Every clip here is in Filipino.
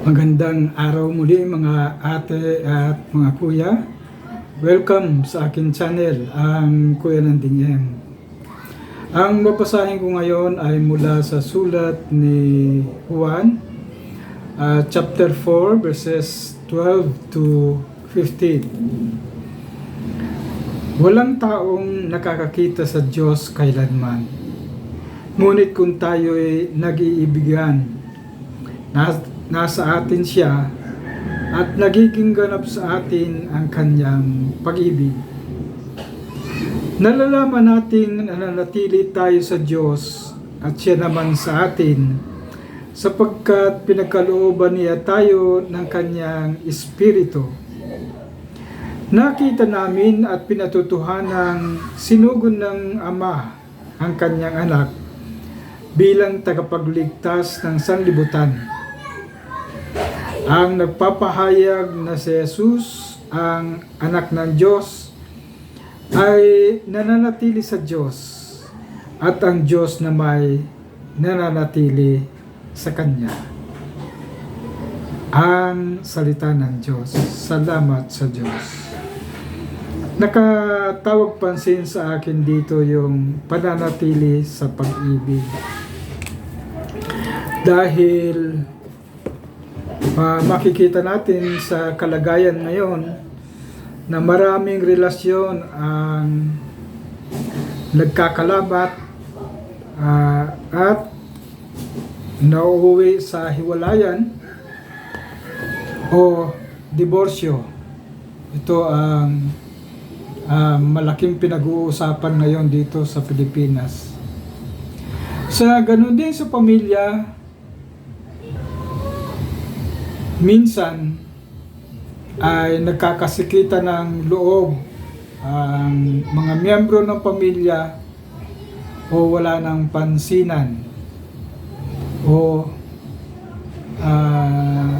Magandang araw muli mga ate at mga kuya. Welcome sa akin channel, ang Kuya ng. Ang babasahin ko ngayon ay mula sa sulat ni Juan, ah, chapter 4, verses 12 to 15. Walang taong nakakakita sa Diyos kailanman. Ngunit kung tayo'y nag-iibigan, nasa atin siya at nagiging ganap sa atin ang kanyang pag-ibig. Nalalaman natin na nanatili tayo sa Diyos at siya naman sa atin sapagkat pinagkalooban niya tayo ng kanyang Espiritu. Nakita namin at pinatutuhanang sinugon ng Ama ang kanyang anak bilang tagapagligtas ng sanlibutan. Ang nagpapahayag na si Jesus, ang anak ng Diyos, ay nananatili sa Diyos at ang Diyos na may nananatili sa Kanya. Ang salita ng Diyos. Salamat sa Diyos. Nakatawag pansin sa akin dito yung pananatili sa pag-ibig. Dahil Ah, makikita natin sa kalagayan ngayon na maraming relasyon ang nagkakalabat ah, at nauuwi sa hiwalayan o diborsyo. Ito ang ah, malaking pinag-uusapan ngayon dito sa Pilipinas. Sa ganun din sa pamilya, minsan ay nagkakasikita ng loob ang mga miyembro ng pamilya o wala ng pansinan o ah,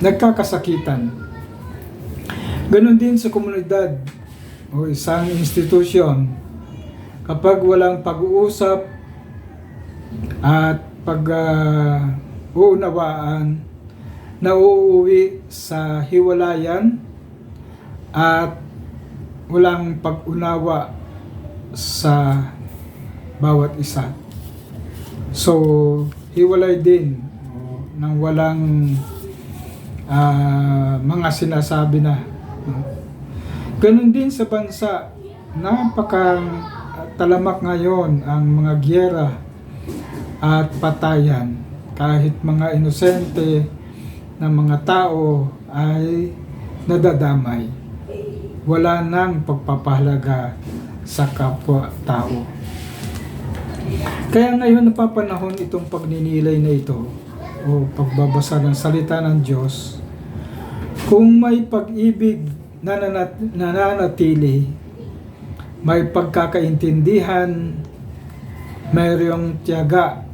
nagkakasakitan. Ganon din sa komunidad o isang institusyon kapag walang pag-uusap at pag ah, uunawaan na uuwi sa hiwalayan at walang pag-unawa sa bawat isa. So, hiwalay din o, nang walang ah, mga sinasabi na. no? Ganon din sa bansa, napaka talamak ngayon ang mga gyera at patayan kahit mga inosente ng mga tao ay nadadamay. Wala nang pagpapahalaga sa kapwa-tao. Kaya ngayon napapanahon itong pagninilay na ito o pagbabasa ng salita ng Diyos kung may pag-ibig na nanat- nananatili, may pagkakaintindihan, mayroong tiyaga,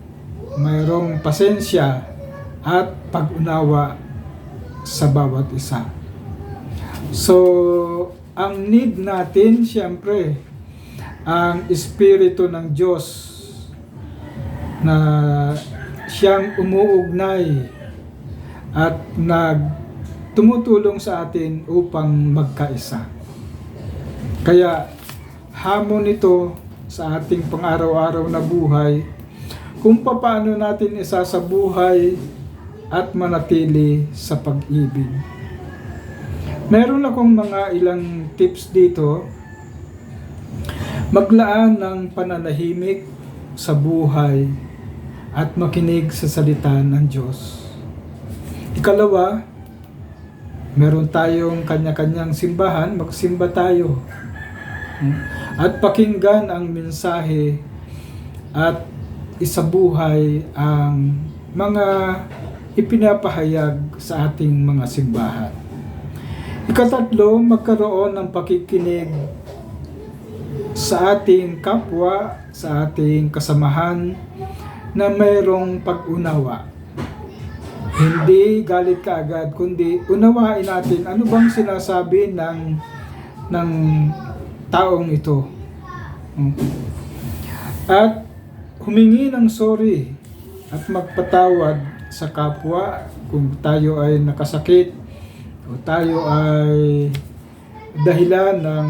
mayroong pasensya, at pag-unawa sa bawat isa. So, ang need natin, siyempre, ang Espiritu ng Diyos na siyang umuugnay at nag tumutulong sa atin upang magkaisa. Kaya hamon ito sa ating pang-araw-araw na buhay kung paano natin isasabuhay at manatili sa pag-ibig. Meron akong mga ilang tips dito. Maglaan ng pananahimik sa buhay at makinig sa salita ng Diyos. Ikalawa, meron tayong kanya-kanyang simbahan, magsimba tayo. At pakinggan ang mensahe at isabuhay ang mga ipinapahayag sa ating mga simbahan. Ikatatlo, magkaroon ng pakikinig sa ating kapwa, sa ating kasamahan na mayroong pag-unawa. Hindi galit ka agad, kundi unawain natin ano bang sinasabi ng ng taong ito. At humingi ng sorry at magpatawad sa kapwa kung tayo ay nakasakit o tayo ay dahilan ng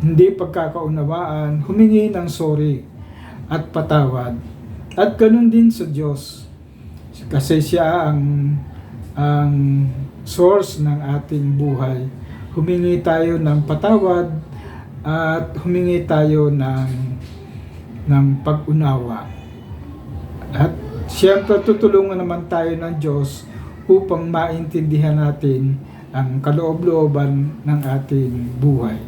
hindi pagkakaunawaan, humingi ng sorry at patawad. At ganun din sa Diyos. Kasi siya ang ang source ng ating buhay. Humingi tayo ng patawad at humingi tayo ng ng pag-unawa. At siyempre tutulungan naman tayo ng Diyos upang maintindihan natin ang kaloob-looban ng ating buhay.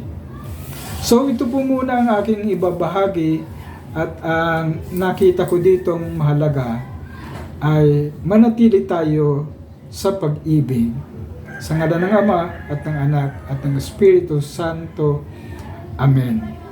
So ito po muna ang aking ibabahagi at ang nakita ko ditong mahalaga ay manatili tayo sa pag-ibig. Sa ngala ng Ama at ng Anak at ng Espiritu Santo. Amen.